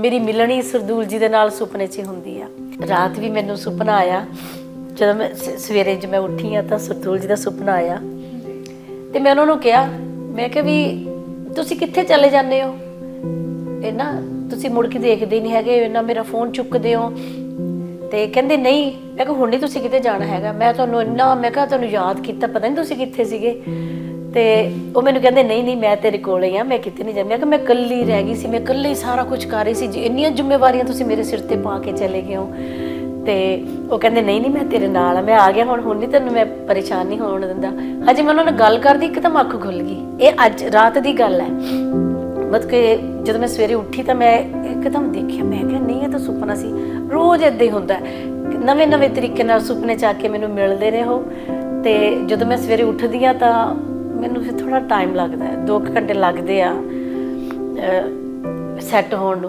ਮੇਰੀ ਮਿਲਣੀ ਸਰਦੂਲ ਜੀ ਦੇ ਨਾਲ ਸੁਪਨੇ 'ਚ ਹੁੰਦੀ ਆ। ਰਾਤ ਵੀ ਮੈਨੂੰ ਸੁਪਨਾ ਆਇਆ। ਜਦੋਂ ਮੈਂ ਸ- ਸਵੇਰੇ ਜਦ ਮੈਂ ਉੱਠੀ ਆ ਤਾਂ ਸਰਦੂਲ ਜੀ ਦਾ ਸੁਪਨਾ ਆਇਆ। ਤੇ ਮੈਂ ਉਹਨਾਂ ਨੂੰ ਕਿਹਾ, ਮੈਂ ਕਿਹਾ ਵੀ ਤੁਸੀਂ ਕਿੱਥੇ ਚਲੇ ਜਾਂਦੇ ਹੋ? ਇਹ ਨਾ ਤੁਸੀਂ ਮੁੜ ਕੇ ਦੇਖਦੇ ਹੀ ਨਹੀਂ ਹੈਗੇ ਨਾ ਮੇਰਾ ਫੋਨ ਚੁੱਕਦੇ ਹੋ। ਤੇ ਕਹਿੰਦੇ ਨਹੀਂ, ਮੈਂ ਕਿਹਾ ਹੁਣ ਨਹੀਂ ਤੁਸੀਂ ਕਿਤੇ ਜਾਣਾ ਹੈਗਾ। ਮੈਂ ਤੁਹਾਨੂੰ ਇੰਨਾ, ਮੈਂ ਕਿਹਾ ਤੁਹਾਨੂੰ ਯਾਦ ਕੀਤਾ, ਪਤਾ ਨਹੀਂ ਤੁਸੀਂ ਕਿੱਥੇ ਸੀਗੇ। ਤੇ ਉਹ ਮੈਨੂੰ ਕਹਿੰਦੇ ਨਹੀਂ ਨਹੀਂ, ਮੈਂ ਤੇਰੇ ਕੋਲ ਹੀ ਆ, ਮੈਂ ਕਿਤੇ ਨਹੀਂ ਜਾ। ਮੈਂ ਕਿਹਾ ਮੈਂ ਇਕੱਲੀ ਰਹਿ ਗਈ ਸੀ, ਮੈਂ ਇਕੱਲੀ ਹੀ ਸਾਰਾ ਕੁਝ ਕਰ ਰਹੀ ਸੀ। ਜੀ ਇੰਨੀਆਂ ਜ਼ਿੰਮੇਵਾਰੀਆਂ ਤੁਸੀਂ ਮੇਰੇ ਸਿਰ ਤੇ ਪਾ ਕੇ ਚਲੇ ਗਏ ਹੋ। ਤੇ ਉਹ ਕਹਿੰਦੇ ਨਹੀਂ ਨਹੀਂ, ਮੈਂ ਤੇਰੇ ਨਾਲ ਆ, ਮੈਂ ਆ ਗਿਆ, ਹੁਣ ਹੁਣ ਨਹੀਂ ਤੈਨੂੰ ਮੈਂ ਪਰੇਸ਼ਾਨ ਨਹੀਂ ਹੋਣ ਦਿੰਦਾ। ਹਜੇ ਮੈਂ ਉਹਨਾਂ ਨਾਲ ਗੱਲ ਕਰਦੀ ਇੱਕਦਮ ਅੱਖ ਖੁੱਲ ਗਈ। ਇਹ ਅੱਜ ਰਾਤ ਦੀ ਗੱਲ ਹੈ। ਮਤਲਬ ਕਿ ਜਦੋਂ ਮੈਂ ਸਵੇਰੇ ਉੱਠੀ ਤਾਂ ਮੈਂ ਇੱਕਦਮ ਦੇਖਿਆ, ਮੈਂ ਕਿਹਾ, ਨਹੀਂ, ਇਹ ਤਾਂ ਸੁਪਨਾ ਸੀ। ਰੋਜ਼ ਇਦਾਂ ਹੀ ਹੁੰਦਾ ਨਵੇਂ ਨਵੇਂ ਤਰੀਕੇ ਨਾਲ ਸੁਪਨੇ ਚ ਆ ਕੇ ਮੈਨੂੰ ਮਿਲਦੇ ਨੇ ਉਹ ਤੇ ਜਦੋਂ ਮੈਂ ਸਵੇਰੇ ਉੱਠਦੀ ਆ ਤਾਂ ਮੈਨੂੰ ਫਿਰ ਥੋੜਾ ਟਾਈਮ ਲੱਗਦਾ ਹੈ। 2 ਘੰਟੇ ਲੱਗਦੇ ਆ ਸੈੱਟ ਹੋਣ ਨੂੰ।